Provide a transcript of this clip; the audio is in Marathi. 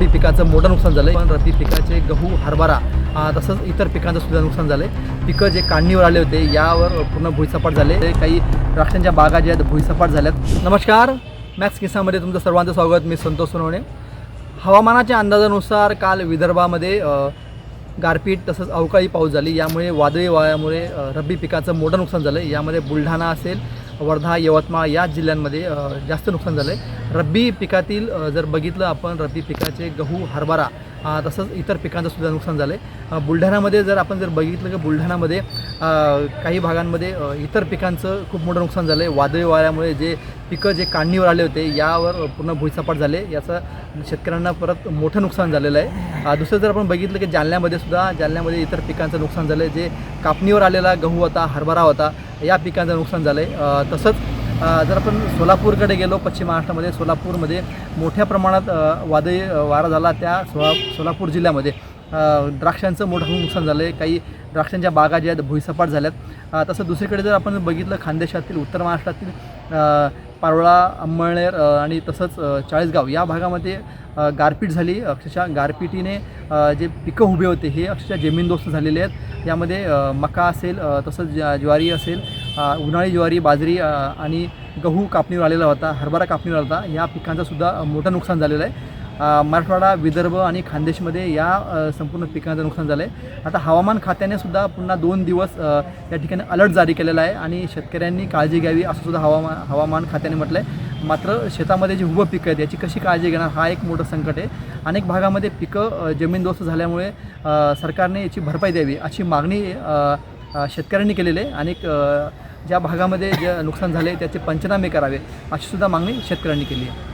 रब्बी पिकाचं मोठं नुकसान झालं पण रब्बी पिकाचे गहू हरभरा तसंच इतर पिकांचं सुद्धा नुकसान झालं आहे पिकं जे काढणीवर आले होते यावर पूर्ण भुईसपाट झाले. ते काही द्राक्षांच्या बागा ज्या आहेत भुईसपाट झाल्यात. नमस्कार मॅक्स किस्सामध्ये तुमचं सर्वांचं स्वागत. मी संतोष सोनवणे. हवामानाच्या अंदाजानुसार काल विदर्भामध्ये गारपीट तसंच अवकाळी पाऊस झाली. यामुळे वादळी वाऱ्यामुळे रब्बी पिकाचं मोठं नुकसान झालं यामध्ये बुलढाणा असेल वर्धा यवतमाळ या जिल्ह्यांमध्ये जास्त नुकसान झालं आहे रब्बी पिकातील जर बघितलं आपण रब्बी पिकाचे गहू हरभरा तसंच इतर पिकांचं सुद्धा नुकसान झालं आहे बुलढाण्यामध्ये जर आपण जर बघितलं की बुलढाण्यामध्ये काही भागांमध्ये इतर पिकांचं खूप मोठं नुकसान झालं आहे वादळी वाऱ्यामुळे जे पिकं जे काढणीवर आले होते यावर पूर्ण भुईसपाट झाले. याचं शेतकऱ्यांना परत मोठं नुकसान झालेलं आहे. दुसरं जर आपण बघितलं की जालन्यामध्ये सुद्धा जालन्यामध्ये इतर पिकांचं नुकसान झालं आहे जे कापणीवर आलेला गहू होता हरभरा होता या पिकांचं नुकसान झालं आहे तसंच जर आपण सोलापूरकडे गेलो पश्चिम महाराष्ट्रामध्ये सोलापूरमध्ये मोठ्या प्रमाणात वादळी वारा झाला त्या सोला सोलापूर जिल्ह्यामध्ये. द्राक्षांचं मोठं नुकसान झालं आहे काही द्राक्षांच्या बागा ज्या आहेत भुईसपाट झाल्यात. तसं दुसरीकडे जर आपण बघितलं खानदेशातील उत्तर महाराष्ट्रातील पारोळा अंमळनेर आणि तसंच चाळीसगाव या भागामध्ये गारपीट झाली. अक्षरशः गारपिटीने जे पिकं उभे होते हे अक्षरशः जमीनदोस्त झालेले आहेत. यामध्ये मका असेल तसंच ज्वारी असेल उन्हाळी ज्वारी बाजरी आणि गहू कापणीवर आलेला होता हरभरा कापणीवर आला होता. या पिकांचंसुद्धा मोठं नुकसान झालेलं आहे. मराठवाडा विदर्भ आणि खानदेशमध्ये या संपूर्ण पिकांचं नुकसान झालं आहे आता हवामान खात्याने सुद्धा पुन्हा दोन दिवस या ठिकाणी अलर्ट जारी केलेला आहे आणि शेतकऱ्यांनी काळजी घ्यावी असं सुद्धा हवामान हवामान खात्याने म्हटलं आहे मात्र शेतामध्ये जी उभं पिकं आहेत याची कशी काळजी घेणार हा एक मोठं संकट आहे. अनेक भागामध्ये पिकं जमीनदोस्त झाल्यामुळे सरकारने याची भरपाई द्यावी अशी मागणी शेतकऱ्यांनी केलेली आहे. अनेक ज्या भागामध्ये जे नुकसान झाले त्याचे पंचनामे करावे अशी सुद्धा मागणी शेतकऱ्यांनी केली आहे.